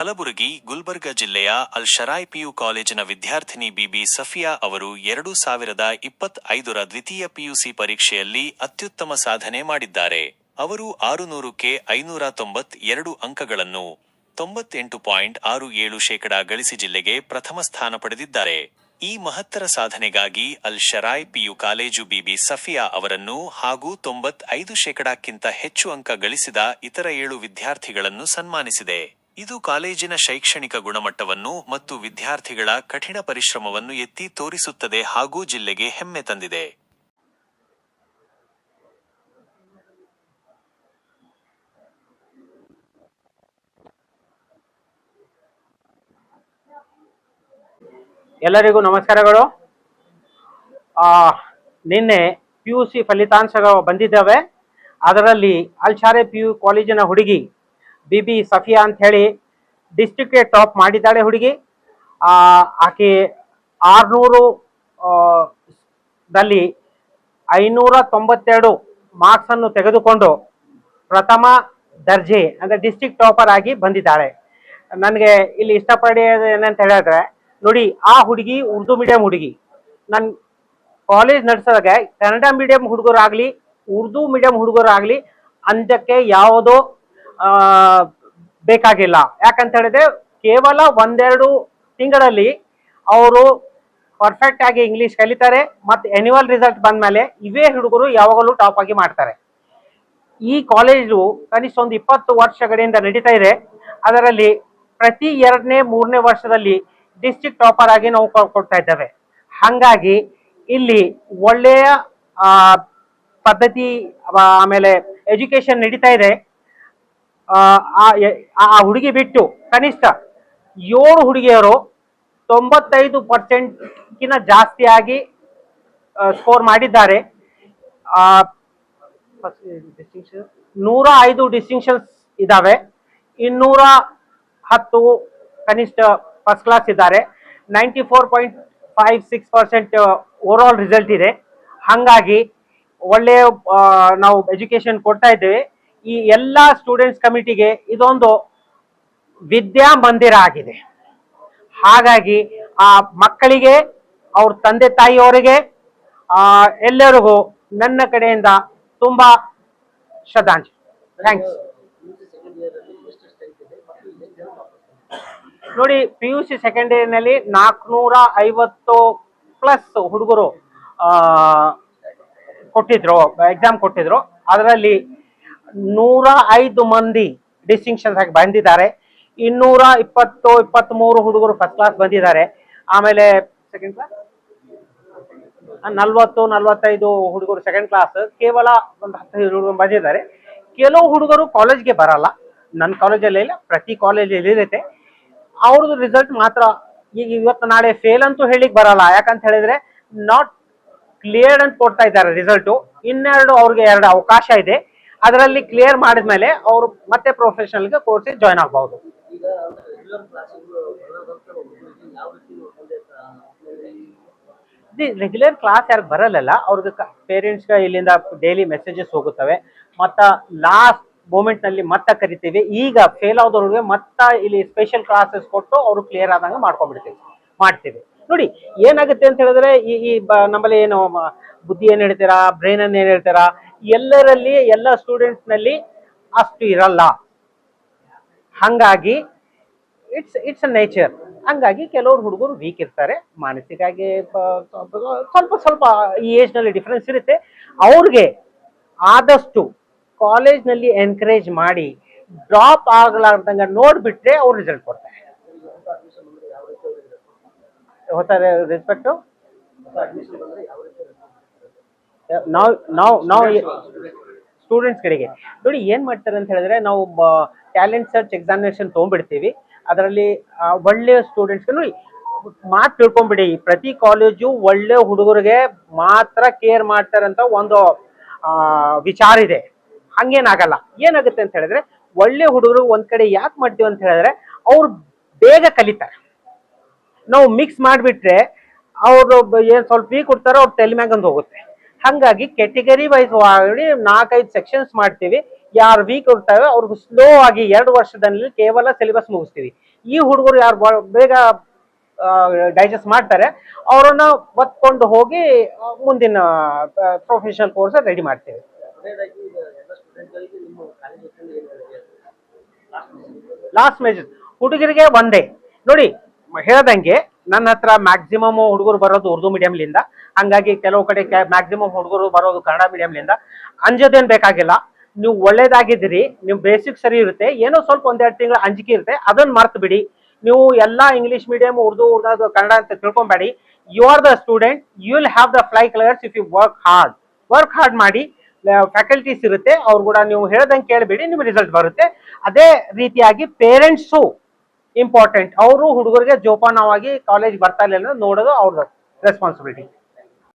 ಕಲಬುರಗಿ, ಗುಲ್ಬರ್ಗ ಜಿಲ್ಲೆಯ ಅಲ್ ಶರಾಯ್ ಪಿಯು ಕಾಲೇಜಿನ ವಿದ್ಯಾರ್ಥಿನಿ ಬಿಬಿ ಸಫಿಯಾ ಅವರು ಎರಡು ಸಾವಿರದ ಇಪ್ಪತ್ ಐದರ ದ್ವಿತೀಯ ಪಿಯುಸಿ ಪರೀಕ್ಷೆಯಲ್ಲಿ ಅತ್ಯುತ್ತಮ ಸಾಧನೆ ಮಾಡಿದ್ದಾರೆ. ಅವರು ಆರುನೂರಕ್ಕೆ ಐನೂರ ತೊಂಬತ್ ಎರಡು ಅಂಕಗಳನ್ನು ತೊಂಬತ್ತೆಂಟು ಪಾಯಿಂಟ್ ಆರು ಏಳು ಶೇಕಡಾ ಗಳಿಸಿ ಜಿಲ್ಲೆಗೆ ಪ್ರಥಮ ಸ್ಥಾನ ಪಡೆದಿದ್ದಾರೆ. ಈ ಮಹತ್ತರ ಸಾಧನೆಗಾಗಿ ಅಲ್ ಶರಾಯ್ ಪಿಯು ಕಾಲೇಜು ಬಿಬಿ ಸಫಿಯಾ ಅವರನ್ನು ಹಾಗೂ ತೊಂಬತ್ ಐದು ಶೇಕಡಕ್ಕಿಂತ ಹೆಚ್ಚು ಅಂಕ ಗಳಿಸಿದ ಇತರ ಏಳು ವಿದ್ಯಾರ್ಥಿಗಳನ್ನು ಸನ್ಮಾನಿಸಿದೆ. ಇದು ಕಾಲೇಜಿನ ಶೈಕ್ಷಣಿಕ ಗುಣಮಟ್ಟವನ್ನು ಮತ್ತು ವಿದ್ಯಾರ್ಥಿಗಳ ಕಠಿಣ ಪರಿಶ್ರಮವನ್ನು ಎತ್ತಿ ತೋರಿಸುತ್ತದೆ ಹಾಗೂ ಜಿಲ್ಲೆಗೆ ಹೆಮ್ಮೆ ತಂದಿದೆ. ಎಲ್ಲರಿಗೂ ನಮಸ್ಕಾರಗಳು. ನಿನ್ನೆ ಪಿ ಯು ಸಿ ಫಲಿತಾಂಶಗಳು ಬಂದಿದ್ದಾವೆ. ಅದರಲ್ಲಿ ಅಲ್ಶಾರೆ ಪಿ ಯು ಕಾಲೇಜಿನ ಹುಡುಗಿ ಬಿ ಬಿ ಸಫಿಯಾ ಅಂತ ಹೇಳಿ ಡಿಸ್ಟಿಕ್ಗೆ ಟಾಪ್ ಮಾಡಿದ್ದಾಳೆ ಹುಡುಗಿ. ಆಕೆ ಆರ್ನೂರು ದಲ್ಲಿ ಐನೂರ ತೊಂಬತ್ತೆರಡು ಮಾರ್ಕ್ಸನ್ನು ತೆಗೆದುಕೊಂಡು ಪ್ರಥಮ ದರ್ಜೆ, ಅಂದರೆ ಡಿಸ್ಟ್ರಿಕ್ಟ್ ಟಾಪರ್ ಆಗಿ ಬಂದಿದ್ದಾಳೆ. ನನಗೆ ಇಲ್ಲಿ ಇಷ್ಟಪಡೋದು ಏನಂತ ಹೇಳಿದ್ರೆ, ನೋಡಿ, ಆ ಹುಡುಗಿ ಉರ್ದು ಮೀಡಿಯಂ ಹುಡುಗಿ. ನನ್ನ ಕಾಲೇಜ್ ನಡೆಸಿದಾಗ ಕನ್ನಡ ಮೀಡಿಯಂ ಹುಡುಗರಾಗಲಿ, ಉರ್ದು ಮೀಡಿಯಂ ಹುಡುಗರಾಗಲಿ ಅಂದಕ್ಕೆ ಯಾವುದೋ ಬೇಕಾಗಿಲ್ಲ. ಯಾಕಂತ ಹೇಳಿದ್ರೆ ಕೇವಲ ಒಂದೆರಡು ತಿಂಗಳಲ್ಲಿ ಅವರು ಪರ್ಫೆಕ್ಟ್ ಆಗಿ ಇಂಗ್ಲಿಷ್ ಕಲಿತಾರೆ ಮತ್ತು ಎನ್ಯುವಲ್ ರಿಸಲ್ಟ್ ಬಂದ್ಮೇಲೆ ಇವೇ ಹುಡುಗರು ಯಾವಾಗಲೂ ಟಾಪ್ ಆಗಿ ಮಾಡ್ತಾರೆ. ಈ ಕಾಲೇಜು ಕನಿಷ್ಠ ಒಂದು ಇಪ್ಪತ್ತು ವರ್ಷಗಳಿಂದ ನಡೀತಾ ಇದೆ. ಅದರಲ್ಲಿ ಪ್ರತಿ ಎರಡನೇ, ಮೂರನೇ ವರ್ಷದಲ್ಲಿ ಡಿಸ್ಟಿಕ್ ಟಾಪರ್ ಆಗಿ ನಾವು ಕೊಡ್ತಾ ಇದ್ದೇವೆ. ಹಾಗಾಗಿ ಇಲ್ಲಿ ಒಳ್ಳೆಯ ಪದ್ಧತಿ ಆಮೇಲೆ ಎಜುಕೇಶನ್ ನಡೀತಾ ಇದೆ. ಆ, ಹುಡುಗಿ ಬಿಟ್ಟು ಕನಿಷ್ಠ ಏಳು ಹುಡುಗಿಯರು ತೊಂಬತ್ತೈದು ಪರ್ಸೆಂಟ್ಗಿನ ಜಾಸ್ತಿಯಾಗಿ ಸ್ಕೋರ್ ಮಾಡಿದ್ದಾರೆ. ನೂರ ಐದು ಡಿಸ್ಟಿಂಕ್ಷನ್ಸ್ ಇದ್ದಾವೆ ಇನ್ನೂರ ಹತ್ತು ಕನಿಷ್ಠ ಫಸ್ಟ್ ಕ್ಲಾಸ್ ಇದ್ದಾರೆ. Ninety four point five six percent overall result ಇದೆ. ಹಾಗಾಗಿ ಒಳ್ಳೆಯ ನಾವು ಎಜುಕೇಶನ್ ಕೊಡ್ತಾ ಇದ್ದೇವೆ. ಈ ಎಲ್ಲ ಸ್ಟೂಡೆಂಟ್ಸ್ ಕಮಿಟಿಗೆ ಇದೊಂದು ವಿದ್ಯಾ ಮಂದಿರ ಆಗಿದೆ. ಹಾಗಾಗಿ ಆ ಮಕ್ಕಳಿಗೆ ಅವ್ರ ತಂದೆ ತಾಯಿಯವರಿಗೆ ಆ, ಎಲ್ಲರಿಗೂ ನನ್ನ ಕಡೆಯಿಂದ ತುಂಬಾ ಶ್ರದ್ಧಾಂಜಲಿ. ಥ್ಯಾಂಕ್ಸ್ ನೋಡಿ ಪಿ ಯು ಸಿ ಸೆಕೆಂಡ್ ಇಯರ್ನಲ್ಲಿ ನಾಲ್ಕುನೂರ ಐವತ್ತು ಪ್ಲಸ್ ಹುಡುಗರು ಕೊಟ್ಟಿದ್ರು ಎಕ್ಸಾಮ್ ಕೊಟ್ಟಿದ್ರು. ಅದರಲ್ಲಿ ನೂರ ಐದು ಮಂದಿ ಡಿಸ್ಟಿಂಕ್ಷನ್ಸ್ ಆಗಿ ಬಂದಿದ್ದಾರೆ. ಇನ್ನೂರ ಇಪ್ಪತ್ತು ಇಪ್ಪತ್ತ್ ಮೂರು ಹುಡುಗರು ಫಸ್ಟ್ ಕ್ಲಾಸ್ ಬಂದಿದ್ದಾರೆ. ಆಮೇಲೆ ಸೆಕೆಂಡ್ ಕ್ಲಾಸ್ ನಲ್ವತ್ತು, ನಲ್ವತ್ತೈದು ಹುಡುಗರು ಸೆಕೆಂಡ್ ಕ್ಲಾಸ್ ಕೇವಲ ಒಂದು ಹತ್ತೈದು ಹುಡುಗರು ಬಂದಿದ್ದಾರೆ. ಕೆಲವು ಹುಡುಗರು ಕಾಲೇಜ್ಗೆ ಬರಲ್ಲ. ನನ್ನ ಕಾಲೇಜಲ್ಲಿ ಇಲ್ಲ, ಪ್ರತಿ ಕಾಲೇಜಲ್ಲಿ ಇರುತ್ತೆ. ಅವ್ರದ್ದು ರಿಸಲ್ಟ್ ಮಾತ್ರ ಈಗ ಇವತ್ತು ನಾಳೆ ಫೇಲ್ ಅಂತೂ ಹೇಳಿಕ್ ಬರಲ್ಲ. ಯಾಕಂತ ಹೇಳಿದ್ರೆ ನಾಟ್ ಕ್ಲಿಯರ್ ಅಂತ ಕೊಡ್ತಾ ಇದ್ದಾರೆ ರಿಸಲ್ಟು ಇನ್ನೆರಡು ಅವ್ರಿಗೆ ಎರಡು ಅವಕಾಶ ಇದೆ. ಅದರಲ್ಲಿ ಕ್ಲಿಯರ್ ಮಾಡಿದ್ಮೇಲೆ ಅವರು ಮತ್ತೆ ಪ್ರೊಫೆಷನಲ್ಗೆ ಕೋರ್ಸಿಗೆ ಜಾಯ್ನ್ ಆಗಬಹುದು. ರೆಗ್ಯುಲರ್ ಕ್ಲಾಸ್ ಯಾರು ಬರಲ್ಲ ಅವ್ರಿಗೆ ಪೇರೆಂಟ್ಸ್ಗೆ ಇಲ್ಲಿಂದ ಡೈಲಿ ಮೆಸೇಜಸ್ ಹೋಗುತ್ತವೆ. ಮತ್ತು ಲಾಸ್ಟ್ ಮೂಮೆಂಟ್ನಲ್ಲಿ ಮತ್ತೆ ಕರಿತೀವಿ. ಈಗ ಫೇಲ್ ಆದವ್ರಿಗೆ ಮತ್ತೆ ಇಲ್ಲಿ ಸ್ಪೆಷಲ್ ಕ್ಲಾಸಸ್ ಕೊಟ್ಟು ಅವರು ಕ್ಲಿಯರ್ ಆದಂಗೆ ಮಾಡ್ಕೊಂಡ್ಬಿಡ್ತೀವಿ, ಮಾಡ್ತೀವಿ. ನೋಡಿ, ಏನಾಗುತ್ತೆ ಅಂತ ಹೇಳಿದ್ರೆ, ಈ ಈ ನಮ್ಮಲ್ಲಿ ಏನು ಬುದ್ಧಿ ಏನ್ ಹೇಳ್ತೀರಾ ಬ್ರೈನ್ ಏನು ಹೇಳ್ತೀರಾ ಎಲ್ಲರಲ್ಲಿ ಎಲ್ಲ ಸ್ಟೂಡೆಂಟ್ಸ್ನಲ್ಲಿ ಅಷ್ಟು ಇರಲ್ಲ. ಹಂಗಾಗಿ ಇಟ್ಸ್ ಇಟ್ಸ್ ಅ ನೇಚರ್ ಹಂಗಾಗಿ ಕೆಲವರು ಹುಡುಗರು ವೀಕ್ ಇರ್ತಾರೆ. ಮಾನಸಿಕವಾಗಿ ಸ್ವಲ್ಪ ಸ್ವಲ್ಪ ಈ ಏಜ್ನಲ್ಲಿ ಡಿಫ್ರೆನ್ಸ್ ಇರುತ್ತೆ. ಅವ್ರಿಗೆ ಆದಷ್ಟು ಕಾಲೇಜ್ನಲ್ಲಿ ಎನ್ಕರೇಜ್ ಮಾಡಿ ಡ್ರಾಪ್ ಆಗಲಾರ್ದಂಗೆ ನೋಡ್ಬಿಟ್ರೆ ಅವ್ರು ರಿಸಲ್ಟ್ ಕೊಡ್ತಾರೆ. ಹೋಗ್ತಾರೆ ರೆಸ್ಪೆಕ್ಟು ನಾವು ನಾವು ನಾವು ಸ್ಟೂಡೆಂಟ್ಸ್ ಕಡೆಗೆ ನೋಡಿ ಏನ್ ಮಾಡ್ತಾರೆ ಅಂತ ಹೇಳಿದ್ರೆ ನಾವು ಟ್ಯಾಲೆಂಟ್ ಸರ್ಚ್ ಎಕ್ಸಾಮಿನೇಷನ್ ತೊಗೊಂಡ್ಬಿಡ್ತೀವಿ. ಅದರಲ್ಲಿ ಒಳ್ಳೆಯ ಸ್ಟೂಡೆಂಟ್ಸ್ ನೋಡಿ ಮಾತು ತಿಳ್ಕೊಂಬಿಡಿ. ಪ್ರತಿ ಕಾಲೇಜು ಒಳ್ಳೆ ಹುಡುಗರಿಗೆ ಮಾತ್ರ ಕೇರ್ ಮಾಡ್ತಾರೆ ಅಂತ ಒಂದು ಆ, ವಿಚಾರ ಇದೆ. ಹಂಗೇನಾಗಲ್ಲ. ಏನಾಗುತ್ತೆ ಅಂತ ಹೇಳಿದ್ರೆ ಒಳ್ಳೆ ಹುಡುಗರು ಒಂದ್ ಕಡೆ ಯಾಕೆ ಮಾಡ್ತೀವಿ ಅಂತ ಹೇಳಿದ್ರೆ ಅವ್ರು ಬೇಗ ಕಲಿತಾರೆ. ನಾವು ಮಿಕ್ಸ್ ಮಾಡಿಬಿಟ್ರೆ ಅವರು ಏನು ಸ್ವಲ್ಪ ವೀಕ್ ಕೊಡ್ತಾರೋ ಅವ್ರು ತಲೆ ಮ್ಯಾಗಂದು ಹೋಗುತ್ತೆ. ಹಾಗಾಗಿ ಕೆಟಗರಿ ವೈಸ್ ಮಾಡಿ ನಾಲ್ಕೈದು ಸೆಕ್ಷನ್ಸ್ ಮಾಡ್ತೀವಿ. ಯಾರು ವೀಕ್ ಇರ್ತಾವೆ ಅವ್ರಿಗೆ ಸ್ಲೋ ಆಗಿ ಎರಡು ವರ್ಷದಲ್ಲಿ ಕೇವಲ ಸಿಲೆಬಸ್ ಮುಗಿಸ್ತೀವಿ. ಈ ಹುಡುಗರು ಯಾರು ಬೇಗ ಡೈಜೆಸ್ಟ್ ಮಾಡ್ತಾರೆ. ಅವರನ್ನ ಒತ್ಕೊಂಡು ಹೋಗಿ ಮುಂದಿನ ಪ್ರೊಫೆಷನಲ್ ಕೋರ್ಸ್ ರೆಡಿ ಮಾಡ್ತೇವೆ. ಲಾಸ್ಟ್ ಮೇಜರ್ ಹುಡುಗರಿಗೆ ಒಂದೇ ನೋಡಿ, ಹೇಳ್ದಂಗೆ ನನ್ನ ಹತ್ರ ಮ್ಯಾಕ್ಸಿಮಮ್ ಹುಡುಗರು ಬರೋದು ಉರ್ದು ಮೀಡಿಯಂಲಿಂದ ಹಂಗಾಗಿ ಕೆಲವು ಕಡೆ ಮ್ಯಾಕ್ಸಿಮಮ್ ಹುಡುಗರು ಬರೋದು ಕನ್ನಡ ಮೀಡಿಯಂಲಿಂದ ಅಂಜೋದೇನ್ ಬೇಕಾಗಿಲ್ಲ. ನೀವು ಒಳ್ಳೇದಾಗಿದ್ದೀರಿ, ನೀವು ಬೇಸಿಕ್ ಸರಿ ಇರುತ್ತೆ, ಏನೋ ಸ್ವಲ್ಪ ಒಂದೆರಡು ತಿಂಗಳು ಅಂಜಿಕೆ ಇರುತ್ತೆ, ಅದನ್ನ ಮರ್ತು ಬಿಡಿ ನೀವು ಎಲ್ಲ ಇಂಗ್ಲಿಷ್ ಮೀಡಿಯಂ ಉರ್ದು ಉರ್ದು ಕನ್ನಡ ಅಂತ ತಿಳ್ಕೊಬೇಡಿ. You are the student you will have the fly colours if you work hard work hard ಮಾಡಿ ಫ್ಯಾಕಲ್ಟೀಸ್ ಇರುತ್ತೆ, ಅವ್ರು ಕೂಡ ನೀವು ಹೇಳ್ದಂಗೆ ಕೇಳಬೇಡಿ, ನಿಮ್ಗೆ ರಿಸಲ್ಟ್ ಬರುತ್ತೆ. ಅದೇ ರೀತಿಯಾಗಿ ಪೇರೆಂಟ್ಸು ಇಂಪಾರ್ಟೆಂಟ್ ಅವರು ಹುಡುಗರಿಗೆ ಜೋಪಾನವಾಗಿ ಕಾಲೇಜ್ ಬರ್ತಾ ಇಲ್ಲ ನೋಡೋದು ಅವ್ರದ್ದು ರೆಸ್ಪಾನ್ಸಿಬಿಲಿಟಿ